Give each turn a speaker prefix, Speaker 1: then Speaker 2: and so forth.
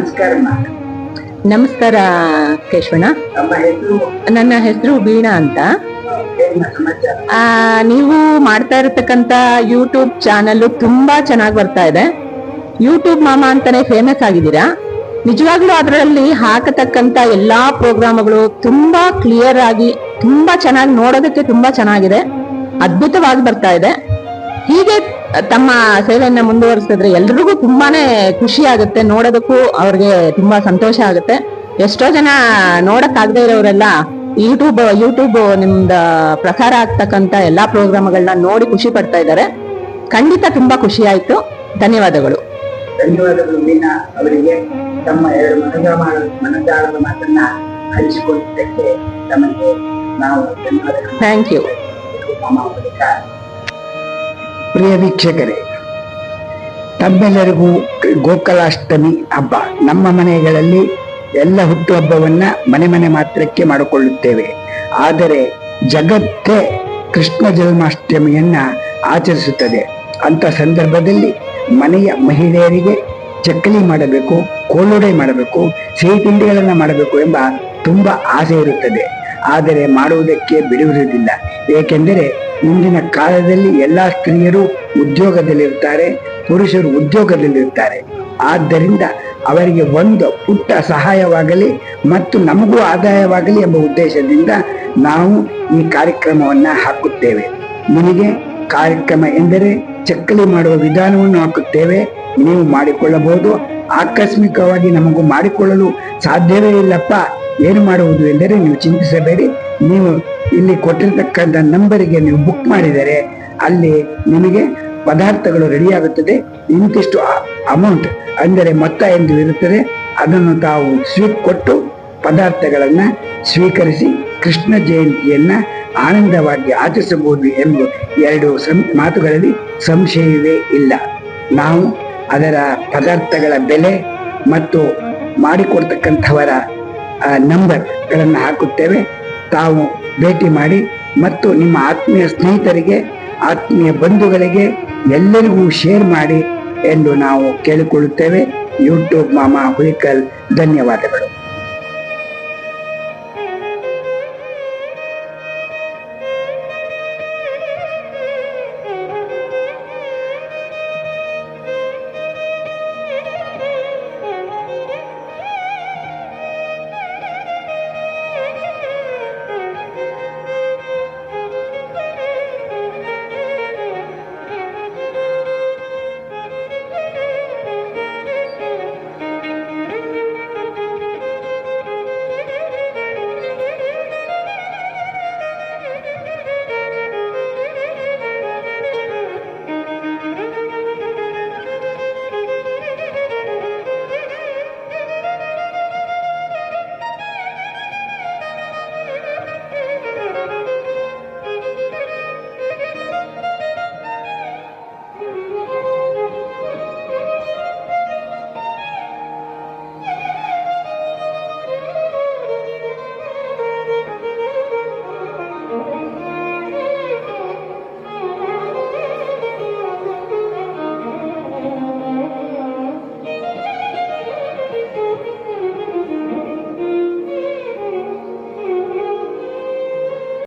Speaker 1: ನಮಸ್ಕಾರ.
Speaker 2: ನಮಸ್ಕಾರ ಕೇಶವಣ್ಣ. ನನ್ನ ಹೆಸರು ವೀಣಾ ಅಂತ. ನೀವು ಮಾಡ್ತಾ ಇರತಕ್ಕಂತ ಯೂಟ್ಯೂಬ್ ಚಾನಲ್ ತುಂಬಾ ಚೆನ್ನಾಗಿ ಬರ್ತಾ ಇದೆ. ಯೂಟ್ಯೂಬ್ ಮಾಮಾ ಅಂತಾನೆ ಫೇಮಸ್ ಆಗಿದ್ದೀರಾ? ನಿಜವಾಗ್ಲೂ ಅದರಲ್ಲಿ ಹಾಕತಕ್ಕಂತ ಎಲ್ಲಾ ಪ್ರೋಗ್ರಾಮ್ಗಳು ತುಂಬಾ ಕ್ಲಿಯರ್ ಆಗಿ ತುಂಬಾ ಚೆನ್ನಾಗಿ ನೋಡೋದಕ್ಕೆ ತುಂಬಾ ಚೆನ್ನಾಗಿದೆ. ಅದ್ಭುತವಾಗಿ ಬರ್ತಾ ಇದೆ. ಹೀಗೆ ತಮ್ಮ ಸೇವೆಯನ್ನ ಮುಂದುವರಿಸಿದ್ರೆ ಎಲ್ರಿಗೂ ತುಂಬಾನೇ ಖುಷಿ ಆಗುತ್ತೆ ನೋಡೋದಕ್ಕೂ ಅವ್ರಿಗೆ ತುಂಬಾ ಸಂತೋಷ ಆಗುತ್ತೆ. ಎಷ್ಟೋ ಜನ ನೋಡಕ್ ಆಗದೆ ಇರೋರೆಲ್ಲ ಯೂಟ್ಯೂಬ್ ಯೂಟ್ಯೂಬ್ ನಿಮ್ದ ಪ್ರಸಾರ ಆಗ್ತಕ್ಕಂತ ಎಲ್ಲಾ ಪ್ರೋಗ್ರಾಮ್ಗಳನ್ನ ನೋಡಿ ಖುಷಿ ಪಡ್ತಾ ಇದ್ದಾರೆ. ಖಂಡಿತ ತುಂಬಾ ಖುಷಿ ಆಯ್ತು. ಧನ್ಯವಾದಗಳು.
Speaker 1: ಧನ್ಯವಾದಗಳು ಮೀನಾ ಅವರಿಗೆ. ತಮ್ಮ ಎರಡು ಮನದ ಮನದಾಳದ ಮಾತನ್ನ ಹಂಚಿಕೊಂಡಿದ್ದಕ್ಕೆ ತಮಗೆ ನಾವು ಧನ್ಯವಾದಗಳು.
Speaker 2: ಥ್ಯಾಂಕ್ ಯು
Speaker 1: ಪ್ರಿಯ ವೀಕ್ಷಕರೇ, ತಮ್ಮೆಲ್ಲರಿಗೂ ಗೋಕುಲಾಷ್ಟಮಿ ಹಬ್ಬ. ನಮ್ಮ ಮನೆಗಳಲ್ಲಿ ಎಲ್ಲ ಹುಟ್ಟುಹಬ್ಬವನ್ನ ಮನೆ ಮನೆ ಮಾತ್ರಕ್ಕೆ ಮಾಡಿಕೊಳ್ಳುತ್ತೇವೆ. ಆದರೆ ಜಗತ್ತೇ ಕೃಷ್ಣ ಜನ್ಮಾಷ್ಟಮಿಯನ್ನ ಆಚರಿಸುತ್ತದೆ. ಅಂತ ಸಂದರ್ಭದಲ್ಲಿ ಮನೆಯ ಮಹಿಳೆಯರಿಗೆ ಚಕ್ಕಲಿ ಮಾಡಬೇಕು ಕೋಲುಡೆ ಮಾಡಬೇಕು, ಸಿಹಿ ತಿಂಡಿಗಳನ್ನು ಮಾಡಬೇಕು ಎಂಬ ತುಂಬಾ ಆಸೆ ಇರುತ್ತದೆ. ಆದರೆ ಮಾಡುವುದಕ್ಕೆ ಬಿಡುವುದಿಲ್ಲ. ಏಕೆಂದರೆ ಮುಂದಿನ ಕಾಲದಲ್ಲಿ ಎಲ್ಲಾ ಸ್ತ್ರೀಯರು ಉದ್ಯೋಗದಲ್ಲಿರ್ತಾರೆ ಪುರುಷರು ಉದ್ಯೋಗದಲ್ಲಿರ್ತಾರೆ ಆದ್ದರಿಂದ ಅವರಿಗೆ ಒಂದು ಪುಟ್ಟ ಸಹಾಯವಾಗಲಿ ಮತ್ತು ನಮಗೂ ಆದಾಯವಾಗಲಿ ಎಂಬ ಉದ್ದೇಶದಿಂದ ನಾವು ಈ ಕಾರ್ಯಕ್ರಮವನ್ನು ಹಾಕುತ್ತೇವೆ. ನಿಮಗೆ ಕಾರ್ಯಕ್ರಮ ಎಂದರೆ ಚಕ್ಕಲಿ ಮಾಡುವ ವಿಧಾನವನ್ನು ಹಾಕುತ್ತೇವೆ. ನೀವು ಮಾಡಿಕೊಳ್ಳಬಹುದು. ಆಕಸ್ಮಿಕವಾಗಿ ನಮಗೂ ಮಾಡಿಕೊಳ್ಳಲು ಸಾಧ್ಯವೇ ಇಲ್ಲಪ್ಪ. ಏನು ಮಾಡುವುದು ಎಂದರೆ ನೀವು ಚಿಂತಿಸಬೇಡಿ. ನೀವು ಇಲ್ಲಿ ಕೊಟ್ಟಿರ್ತಕ್ಕಂಥ ನಂಬರಿಗೆ ನೀವು ಬುಕ್ ಮಾಡಿದರೆ ಅಲ್ಲಿ ನಿಮಗೆ ಪದಾರ್ಥಗಳು ರೆಡಿಯಾಗುತ್ತದೆ ಇಂತಿಷ್ಟು ಅಮೌಂಟ್ ಅಂದರೆ ಮೊತ್ತ ಎಂದು ಇರುತ್ತದೆ. ಅದನ್ನು ತಾವು ಸ್ವೀಟ್ ಕೊಟ್ಟು ಪದಾರ್ಥಗಳನ್ನು ಸ್ವೀಕರಿಸಿ ಕೃಷ್ಣ ಜಯಂತಿಯನ್ನು ಆನಂದವಾಗಿ ಆಚರಿಸಬಹುದು ಎಂಬ ಎರಡು ಸಂ ಮಾತುಗಳಲ್ಲಿ ಸಂಶಯವೇ ಇಲ್ಲ. ನಾವು ಅದರ ಪದಾರ್ಥಗಳ ಬೆಲೆ ಮತ್ತು ಮಾಡಿಕೊಡ್ತಕ್ಕಂಥವರ ನಂಬರ್ಗಳನ್ನು ಹಾಕುತ್ತೇವೆ. ತಾವು ಭೇಟಿ ಮಾಡಿ ಮತ್ತು ನಿಮ್ಮ ಆತ್ಮೀಯ ಸ್ನೇಹಿತರಿಗೆ, ಆತ್ಮೀಯ ಬಂಧುಗಳಿಗೆ ಎಲ್ಲರಿಗೂ ಶೇರ್ ಮಾಡಿ ಎಂದು ನಾವು ಕೇಳಿಕೊಳ್ಳುತ್ತೇವೆ. ಯೂಟ್ಯೂಬ್ ಮಾಮಾ ಹುಲಿಕಲ್, ಧನ್ಯವಾದಗಳು.